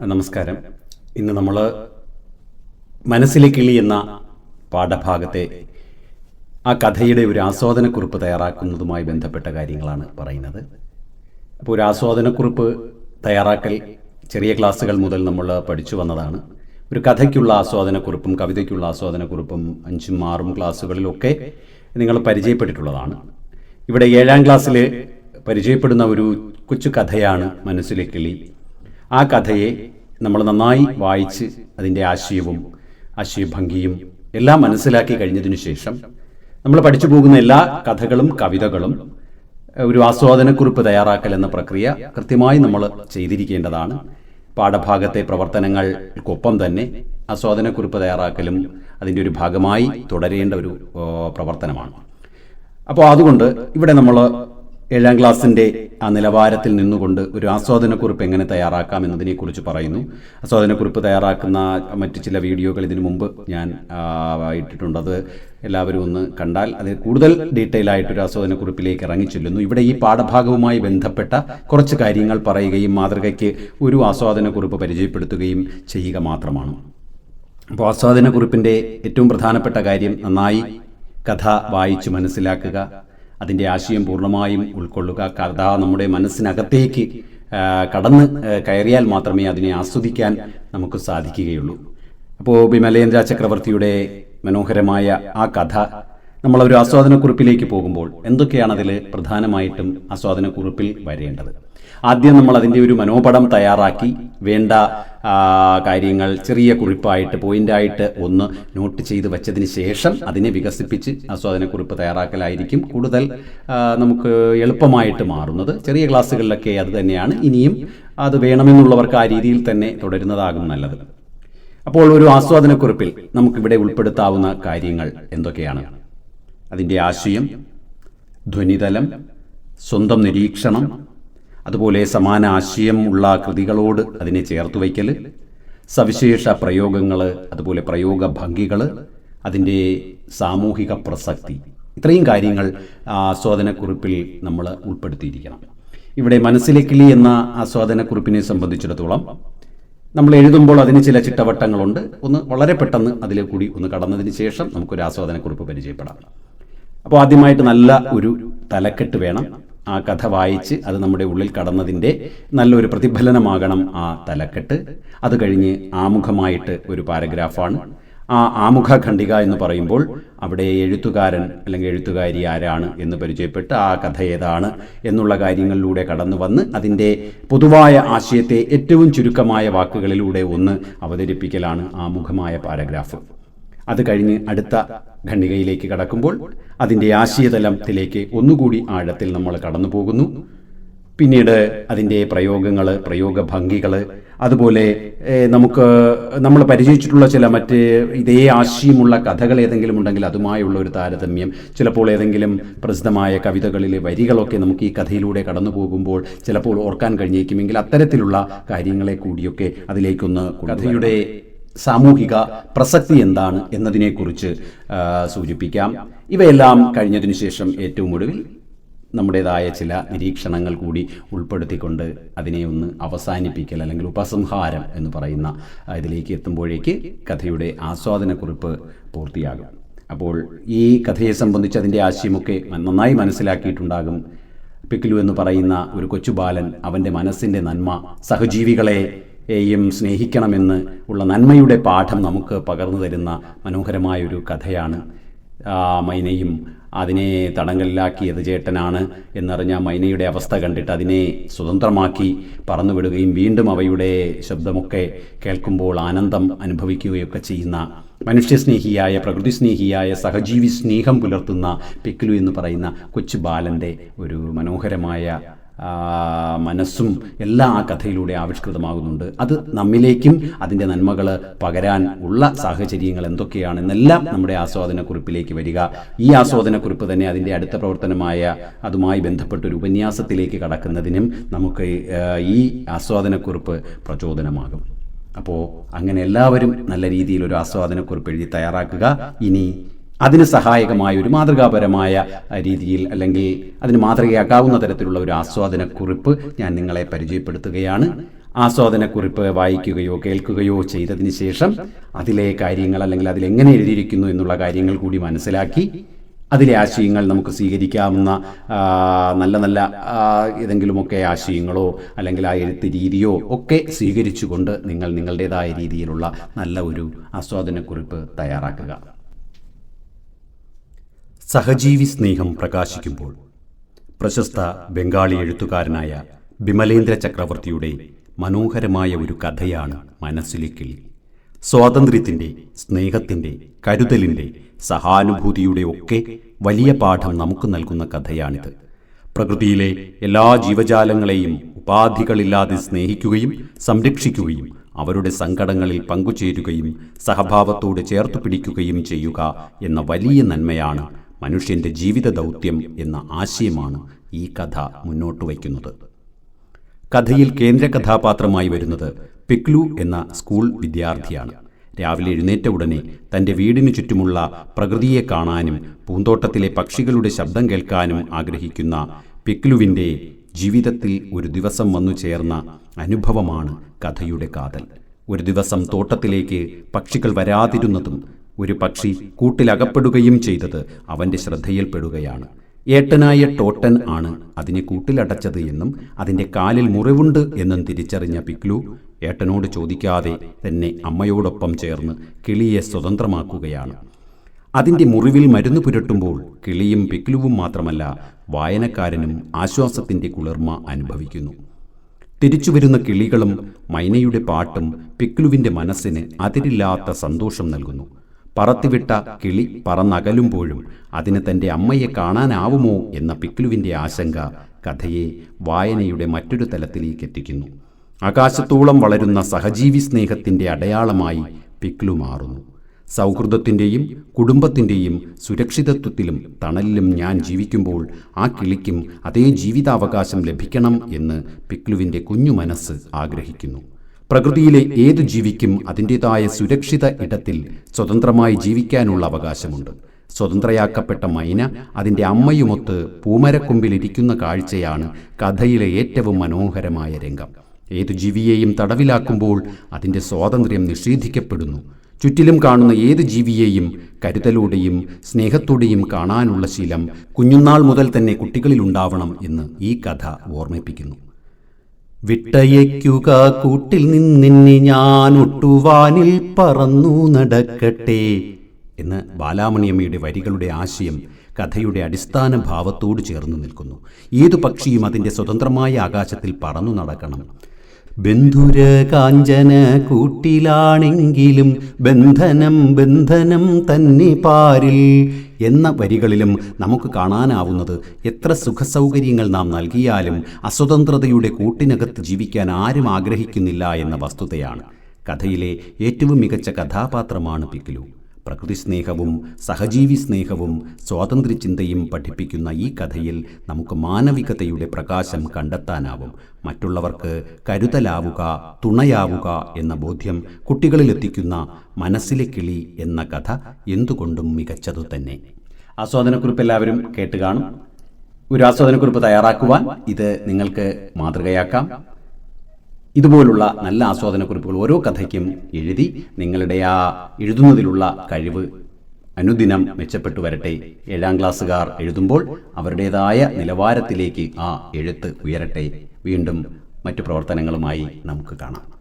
നമസ്കാരം. ഇന്ന് നമ്മൾ മനസ്സിലെ കിളി എന്ന പാഠഭാഗത്തെ ആ കഥയുടെ ഒരു ആസ്വാദനക്കുറിപ്പ് തയ്യാറാക്കുന്നതുമായി ബന്ധപ്പെട്ട കാര്യങ്ങളാണ് പറയുന്നത്. അപ്പോൾ ഒരു ആസ്വാദനക്കുറിപ്പ് തയ്യാറാക്കൽ ചെറിയ ക്ലാസ്സുകൾ മുതൽ നമ്മൾ പഠിച്ചു വന്നതാണ്. ഒരു കഥയ്ക്കുള്ള ആസ്വാദനക്കുറിപ്പും കവിതയ്ക്കുള്ള ആസ്വാദനക്കുറിപ്പും അഞ്ചും ആറും ക്ലാസ്സുകളിലൊക്കെ നിങ്ങൾ പരിചയപ്പെട്ടിട്ടുള്ളതാണ്. ഇവിടെ ഏഴാം ക്ലാസ്സിൽ പരിചയപ്പെടുന്ന ഒരു കൊച്ചു കഥയാണ് മനസ്സിലെ കിളി ആ കഥയെ നമ്മൾ നന്നായി വായിച്ച് അതിന്റെ ആശയവും ആശയഭംഗിയും എല്ലാം മനസ്സിലാക്കി കഴിഞ്ഞതിനു ശേഷം നമ്മൾ പഠിച്ചു പോകുന്ന എല്ലാ കഥകളും കവിതകളും ഒരു ആസ്വാദനക്കുറിപ്പ് തയ്യാറാക്കൽ എന്ന പ്രക്രിയ കൃത്യമായി നമ്മൾ ചെയ്തിരിക്കേണ്ടതാണ്. പാഠഭാഗത്തെ പ്രവർത്തനങ്ങൾക്കൊപ്പം തന്നെ ആസ്വാദനക്കുറിപ്പ് തയ്യാറാക്കലും അതിന്റെ ഒരു ഭാഗമായി തുടരേണ്ട ഒരു പ്രവർത്തനമാണ്. അപ്പോൾ അതുകൊണ്ട് ഇവിടെ നമ്മൾ ഏഴാം ക്ലാസ്സിന്റെ ആ നിലവാരത്തിൽ നിന്നുകൊണ്ട് ഒരു ആസ്വാദനക്കുറിപ്പ് എങ്ങനെ തയ്യാറാക്കാം എന്നതിനെക്കുറിച്ച് പറയുന്നു. ആസ്വാദനക്കുറിപ്പ് തയ്യാറാക്കുന്ന മറ്റ് ചില വീഡിയോകൾ ഇതിനു മുമ്പ് ഞാൻ ഇട്ടിട്ടുണ്ട്. അത് എല്ലാവരും ഒന്ന് കണ്ടാൽ അതിൽ കൂടുതൽ ഡീറ്റെയിൽ ആയിട്ടൊരു ആസ്വാദനക്കുറിപ്പിലേക്ക് ഇറങ്ങിച്ചെല്ലുന്നു. ഇവിടെ ഈ പാഠഭാഗവുമായി ബന്ധപ്പെട്ട കുറച്ച് കാര്യങ്ങൾ പറയുകയും മാതൃകയ്ക്ക് ഒരു ആസ്വാദനക്കുറിപ്പ് പരിചയപ്പെടുത്തുകയും ചെയ്യുക മാത്രമാണ്. അപ്പോൾ ആസ്വാദനക്കുറിപ്പിന്റെ ഏറ്റവും പ്രധാനപ്പെട്ട കാര്യം നന്നായി കഥ വായിച്ച് മനസ്സിലാക്കുക അതിന്റെ ആശയം പൂർണമായും ഉൾക്കൊള്ളുക. കഥ നമ്മുടെ മനസ്സിനകത്തേക്ക് കടന്ന് കയറിയാൽ മാത്രമേ അതിനെ ആസ്വദിക്കാൻ നമുക്ക് സാധിക്കുകയുള്ളൂ. അപ്പോൾ വിമലേന്ദ്ര ചക്രവർത്തിയുടെ മനോഹരമായ ആ കഥ നമ്മളൊരു ആസ്വാദനക്കുറിപ്പിലേക്ക് പോകുമ്പോൾ എന്തൊക്കെയാണ് അതിൽ പ്രധാനമായിട്ടും ആസ്വാദനക്കുറിപ്പിൽ വരേണ്ടത്? ആദ്യം നമ്മൾ അതിന്റെ ഒരു മനോപടം തയ്യാറാക്കി വേണ്ട കാര്യങ്ങൾ ചെറിയ കുറിപ്പായിട്ട് പോയിന്റായിട്ട് ഒന്ന് നോട്ട് ചെയ്ത് വെച്ചതിന് ശേഷം അതിനെ വികസിപ്പിച്ച് ആസ്വാദനക്കുറിപ്പ് തയ്യാറാക്കലായിരിക്കും കൂടുതൽ നമുക്ക് എളുപ്പമായിട്ട് മാറുന്നത്. ചെറിയ ക്ലാസ്സുകളിലൊക്കെ അത് തന്നെയാണ്. ഇനിയും അത് വേണമെന്നുള്ളവർക്ക് ആ രീതിയിൽ തന്നെ തുടരുന്നതാകും നല്ലത്. അപ്പോൾ ഒരു ആസ്വാദനക്കുറിപ്പിൽ നമുക്കിവിടെ ഉൾപ്പെടുത്താവുന്ന കാര്യങ്ങൾ എന്തൊക്കെയാണ്? അതിന്റെ ആശയം ധ്വനിതലം സ്വന്തം നിരീക്ഷണം അതുപോലെ സമാന ആശയം ഉള്ള കൃതികളോട് അതിനെ ചേർത്ത് വയ്ക്കൽ സവിശേഷ പ്രയോഗങ്ങൾ അതുപോലെ പ്രയോഗ ഭംഗികൾ അതിന്റെ സാമൂഹിക പ്രസക്തി ഇത്രയും കാര്യങ്ങൾ ആസ്വാദനക്കുറിപ്പിൽ നമ്മൾ ഉൾപ്പെടുത്തിയിരിക്കണം. ഇവിടെ മനസ്സിലെ കിളി എന്ന ആസ്വാദനക്കുറിപ്പിനെ സംബന്ധിച്ചിടത്തോളം നമ്മൾ എഴുതുമ്പോൾ അതിന് ചില ചിട്ടവട്ടങ്ങളുണ്ട്. ഒന്ന് വളരെ പെട്ടെന്ന് അതിൽ കൂടി ഒന്ന് കടന്നതിന് ശേഷം നമുക്കൊരു ആസ്വാദനക്കുറിപ്പ് പരിചയപ്പെടാം. അപ്പോൾ ആദ്യമായിട്ട് നല്ല ഒരു തലക്കെട്ട് വേണം. ആ കഥ വായിച്ച് അത് നമ്മുടെ ഉള്ളിൽ കടന്നതിന്റെ നല്ലൊരു പ്രതിഫലനമാകണം ആ തലക്കെട്ട്. അത് കഴിഞ്ഞ് ആമുഖമായിട്ട് ഒരു പാരഗ്രാഫാണ്. ആ ആമുഖ ഖണ്ഡിക എന്ന് പറയുമ്പോൾ അവിടെ എഴുത്തുകാരൻ അല്ലെങ്കിൽ എഴുത്തുകാരി ആരാണ് എന്ന് പരിചയപ്പെട്ട് ആ കഥ ഏതാണ് എന്നുള്ള കാര്യങ്ങളിലൂടെ കടന്നു വന്ന് അതിന്റെ പൊതുവായ ആശയത്തെ ഏറ്റവും ചുരുക്കമായ വാക്കുകളിലൂടെ ഒന്ന് അവതരിപ്പിക്കലാണ് ആമുഖമായ പാരഗ്രാഫ്. അത് കഴിഞ്ഞ് അടുത്ത ഖണ്ഡികയിലേക്ക് കടക്കുമ്പോൾ അതിന്റെ ആശയതലത്തിലേക്ക് ഒന്നുകൂടി ആഴത്തിൽ നമ്മൾ കടന്നു പോകുന്നു. പിന്നീട് അതിന്റെ പ്രയോഗങ്ങൾ പ്രയോഗ ഭംഗികൾ അതുപോലെ നമുക്ക് നമ്മൾ പരിചയിച്ചിട്ടുള്ള ചില മറ്റ് ഇതേ ആശയമുള്ള കഥകൾ ഏതെങ്കിലും ഉണ്ടെങ്കിൽ അതുമായുള്ള ഒരു താരതമ്യം. ചിലപ്പോൾ ഏതെങ്കിലും പ്രസിദ്ധമായ കവിതകളിലെ വരികളൊക്കെ നമുക്ക് ഈ കഥയിലൂടെ കടന്നു പോകുമ്പോൾ ചിലപ്പോൾ ഓർക്കാൻ കഴിഞ്ഞേക്കുമെങ്കിൽ അത്തരത്തിലുള്ള കാര്യങ്ങളെ കൂടിയൊക്കെ അതിലേക്കൊന്ന് കഥയുടെ സാമൂഹിക പ്രസക്തി എന്താണ് എന്നതിനെക്കുറിച്ച് സൂചിപ്പിക്കാം. ഇവയെല്ലാം കഴിഞ്ഞതിനു ശേഷം ഏറ്റവും ഒടുവിൽ നമ്മുടേതായ ചില നിരീക്ഷണങ്ങൾ കൂടി ഉൾപ്പെടുത്തിക്കൊണ്ട് അതിനെ ഒന്ന് അവസാനിപ്പിക്കൽ അല്ലെങ്കിൽ ഉപസംഹാരം എന്ന് പറയുന്ന ഇതിലേക്ക് എത്തുമ്പോഴേക്ക് കഥയുടെ ആസ്വാദനക്കുറിപ്പ് പൂർത്തിയാകും. അപ്പോൾ ഈ കഥയെ സംബന്ധിച്ച് അതിന്റെ ആശയമൊക്കെ നന്നായി മനസ്സിലാക്കിയിട്ടുണ്ടാകും. പിക്കിലു എന്ന് പറയുന്ന ഒരു കൊച്ചു ബാലൻ അവന്റെ മനസ്സിന്റെ നന്മ സഹജീവികളെ യും സ്നേഹിക്കണമെന്ന് ഉള്ള നന്മയുടെ പാഠം നമുക്ക് പകർന്നു തരുന്ന മനോഹരമായൊരു കഥയാണ്. മൈനയും അതിനെ തടങ്കലിലാക്കിയത് ചേട്ടനാണ് എന്നറിഞ്ഞ മൈനയുടെ അവസ്ഥ കണ്ടിട്ട് അതിനെ സ്വതന്ത്രമാക്കി പറന്നുവിടുകയും വീണ്ടും അവയുടെ ശബ്ദമൊക്കെ കേൾക്കുമ്പോൾ ആനന്ദം അനുഭവിക്കുകയൊക്കെ ചെയ്യുന്ന മനുഷ്യസ്നേഹിയായ പ്രകൃതിസ്നേഹിയായ സഹജീവി സ്നേഹം പുലർത്തുന്ന പിക്കിലു എന്ന് പറയുന്ന കൊച്ചു ബാലന്റെ ഒരു മനോഹരമായ മനസ്സും എല്ലാം ആ കഥയിലൂടെ ആവിഷ്കൃതമാകുന്നുണ്ട്. അത് നമ്മിലേക്കും അതിന്റെ നന്മകൾ പകരാൻ ഉള്ള സാഹചര്യങ്ങൾ എന്തൊക്കെയാണെന്നെല്ലാം നമ്മുടെ ആസ്വാദനക്കുറിപ്പിലേക്ക് വരിക. ഈ ആസ്വാദനക്കുറിപ്പ് തന്നെ അതിന്റെ അടുത്ത പ്രവർത്തനമായ അതുമായി ബന്ധപ്പെട്ട ഒരു ഉപന്യാസത്തിലേക്ക് കടക്കുന്നതിനും നമുക്ക് ഈ ആസ്വാദനക്കുറിപ്പ് പ്രചോദനമാകും. അപ്പോൾ അങ്ങനെ എല്ലാവരും നല്ല രീതിയിൽ ഒരു ആസ്വാദനക്കുറിപ്പ് എഴുതി തയ്യാറാക്കുക. ഇനി അതിന് സഹായകമായ ഒരു മാതൃകാപരമായ രീതിയിൽ അല്ലെങ്കിൽ അതിന് മാതൃകയാക്കാവുന്ന തരത്തിലുള്ള ഒരു ആസ്വാദനക്കുറിപ്പ് ഞാൻ നിങ്ങളെ പരിചയപ്പെടുത്തുകയാണ്. ആസ്വാദനക്കുറിപ്പ് വായിക്കുകയോ കേൾക്കുകയോ ചെയ്തതിന് ശേഷം അതിലെ കാര്യങ്ങൾ അല്ലെങ്കിൽ അതിലെങ്ങനെ എഴുതിയിരിക്കുന്നു എന്നുള്ള കാര്യങ്ങൾ കൂടി മനസ്സിലാക്കി അതിലെ ആശയങ്ങൾ നമുക്ക് സ്വീകരിക്കാവുന്ന നല്ല നല്ല ഏതെങ്കിലുമൊക്കെ ആശയങ്ങളോ അല്ലെങ്കിൽ ആ എഴുത്ത് രീതിയോ ഒക്കെ സ്വീകരിച്ചുകൊണ്ട് നിങ്ങൾ നിങ്ങളുടേതായ രീതിയിലുള്ള നല്ല ഒരു ആസ്വാദനക്കുറിപ്പ് തയ്യാറാക്കുക. സഹജീവി സ്നേഹം പ്രകാശിക്കുമ്പോൾ പ്രശസ്ത ബംഗാളി എഴുത്തുകാരനായ ബിമലേന്ദ്ര ചക്രവർത്തിയുടെ മനോഹരമായ ഒരു കഥയാണ് മനസ്സിലെ സ്വാതന്ത്ര്യത്തിന്റെ സ്നേഹത്തിന്റെ കരുതലിന്റെ സഹാനുഭൂതിയുടെ ഒക്കെ വലിയ പാഠം നമുക്ക് നൽകുന്ന കഥയാണിത്. പ്രകൃതിയിലെ എല്ലാ ജീവജാലങ്ങളെയും ഉപാധികളില്ലാതെ സ്നേഹിക്കുകയും സംരക്ഷിക്കുകയും അവരുടെ സങ്കടങ്ങളിൽ പങ്കുചേരുകയും സഹഭാവത്തോട് ചേർത്തു പിടിക്കുകയും ചെയ്യുക എന്ന വലിയ നന്മയാണ് മനുഷ്യന്റെ ജീവിത ദൗത്യം എന്ന ആശയമാണ് ഈ കഥ മുന്നോട്ട് വയ്ക്കുന്നത്. കഥയിൽ കേന്ദ്ര കഥാപാത്രമായി വരുന്നത് പിക്ലു എന്ന സ്കൂൾ വിദ്യാർത്ഥിയാണ്. രാവിലെ എഴുന്നേറ്റ ഉടനെ തന്റെ വീടിനു ചുറ്റുമുള്ള പ്രകൃതിയെ കാണാനും പൂന്തോട്ടത്തിലെ പക്ഷികളുടെ ശബ്ദം കേൾക്കാനും ആഗ്രഹിക്കുന്ന പിക്ലുവിന്റെ ജീവിതത്തിൽ ഒരു ദിവസം വന്നു ചേർന്ന അനുഭവമാണ് കഥയുടെ കാതൽ. ഒരു ദിവസം തോട്ടത്തിലേക്ക് പക്ഷികൾ വരാതിരുന്നതും ഒരു പക്ഷി കൂട്ടിലകപ്പെടുകയും ചെയ്തത് അവന്റെ ശ്രദ്ധയിൽപ്പെടുകയാണ്. ഏട്ടനായ ടോട്ടൻ ആണ് അതിനെ കൂട്ടിലടച്ചത് എന്നും അതിന്റെ കാലിൽ മുറിവുണ്ട് എന്നും തിരിച്ചറിഞ്ഞ പിക്ലു ഏട്ടനോട് ചോദിക്കാതെ തന്നെ അമ്മയോടൊപ്പം ചേർന്ന് കിളിയെ സ്വതന്ത്രമാക്കുകയാണ്. അതിന്റെ മുറിവിൽ മരുന്ന് പുരട്ടുമ്പോൾ കിളിയും പിക്ലുവും മാത്രമല്ല വായനക്കാരനും ആശ്വാസത്തിന്റെ കുളിർമ അനുഭവിക്കുന്നു. തിരിച്ചു വരുന്ന കിളികളും മൈനയുടെ പാട്ടും പിക്ലുവിന്റെ മനസ്സിന് അതിരില്ലാത്ത സന്തോഷം നൽകുന്നു. പറത്തിവിട്ട കിളി പറന്നകലുമ്പോഴും അതിന് തന്റെ അമ്മയെ കാണാനാവുമോ എന്ന പിക്ലുവിന്റെ ആശങ്ക കഥയെ വായനയുടെ മറ്റൊരു തലത്തിലേക്ക് എത്തിക്കുന്നു. ആകാശത്തോളം വളരുന്ന സഹജീവി സ്നേഹത്തിന്റെ അടയാളമായി പിക്ലു മാറുന്നു. സൗഹൃദത്തിന്റെയും കുടുംബത്തിന്റെയും സുരക്ഷിതത്വത്തിലും തണലിലും ഞാൻ ജീവിക്കുമ്പോൾ ആ കിളിക്കും അതേ ജീവിതാവകാശം ലഭിക്കണം എന്ന് പിക്ലുവിന്റെ കുഞ്ഞു മനസ്സ് ആഗ്രഹിക്കുന്നു. പ്രകൃതിയിലെ ഏതു ജീവിക്കും അതിന്റെതായ സുരക്ഷിത ഇടത്തിൽ സ്വതന്ത്രമായി ജീവിക്കാനുള്ള അവകാശമുണ്ട്. സ്വതന്ത്രയാക്കപ്പെട്ട മൈന അതിന്റെ അമ്മയുമൊത്ത് പൂമരക്കൊമ്പിലിരിക്കുന്ന കാഴ്ചയാണ് കഥയിലെ ഏറ്റവും മനോഹരമായ രംഗം. ഏതു ജീവിയെയും തടവിലാക്കുമ്പോൾ അതിന്റെ സ്വാതന്ത്ര്യം നിഷേധിക്കപ്പെടുന്നു. ചുറ്റിലും കാണുന്ന ഏത് ജീവിയെയും കരുതലോടെയും സ്നേഹത്തോടെയും കാണാനുള്ള ശീലം കുഞ്ഞുനാൾ മുതൽ തന്നെ കുട്ടികളിലുണ്ടാവണം എന്ന് ഈ കഥ ഓർമ്മിപ്പിക്കുന്നു. വിട്ടയയ്ക്കുക കൂട്ടിൽ നിന്നിന്നി ഞാൻ ഒട്ടുവാനിൽ പറന്നു നടക്കട്ടെ എന്ന് ബാലാമണിയമ്മയുടെ വരികളുടെ ആശയം കഥയുടെ അടിസ്ഥാന ഭാവത്തോട് ചേർന്നു നിൽക്കുന്നു. ഏതു പക്ഷിയും അതിന്റെ സ്വതന്ത്രമായ ആകാശത്തിൽ പറന്നു നടക്കണം. ബന്ധുര കാഞ്ചന കൂട്ടിലാണെങ്കിലും ബന്ധനം ബന്ധനം തന്നെ പാരിൽ എന്ന വരികളിലും നമുക്ക് കാണാനാവുന്നത് എത്ര സുഖസൗകര്യങ്ങൾ നാം നൽകിയാലും അസ്വതന്ത്രതയുടെ കൂട്ടിനകത്ത് ജീവിക്കാൻ ആരും ആഗ്രഹിക്കുന്നില്ല എന്ന വസ്തുതയാണ്. കഥയിലെ ഏറ്റവും മികച്ച കഥാപാത്രമാണ് പിക്കിലു പ്രകൃതി സ്നേഹവും സഹജീവി സ്നേഹവും സ്വാതന്ത്ര്യചിന്തയും പഠിപ്പിക്കുന്ന ഈ കഥയിൽ നമുക്ക് മാനവികതയുടെ പ്രകാശം കണ്ടെത്താനാവും. മറ്റുള്ളവർക്ക് കരുതലാവുക തുണയാവുക എന്ന ബോധ്യം കുട്ടികളിലെത്തിക്കുന്ന മനസ്സിലെ കിളി എന്ന കഥ എന്തുകൊണ്ടും മികച്ചതു തന്നെ. ആസ്വാദനക്കുറിപ്പ് എല്ലാവരും കേട്ട് കാണും. ഒരു ആസ്വാദനക്കുറിപ്പ് തയ്യാറാക്കുവാൻ ഇത് നിങ്ങൾക്ക് മാതൃകയാക്കാം. ഇതുപോലുള്ള നല്ല ആസ്വാദനക്കുറിപ്പുകൾ ഓരോ കഥയ്ക്കും എഴുതി നിങ്ങളുടെ ആ എഴുതുന്നതിലുള്ള കഴിവ് അനുദിനം മെച്ചപ്പെട്ടു വരട്ടെ. ഏഴാം ക്ലാസ്സുകാർ എഴുതുമ്പോൾ അവരുടേതായ നിലവാരത്തിലേക്ക് ആ എഴുത്ത് ഉയരട്ടെ. വീണ്ടും മറ്റു പ്രവർത്തനങ്ങളുമായി നമുക്ക് കാണാം.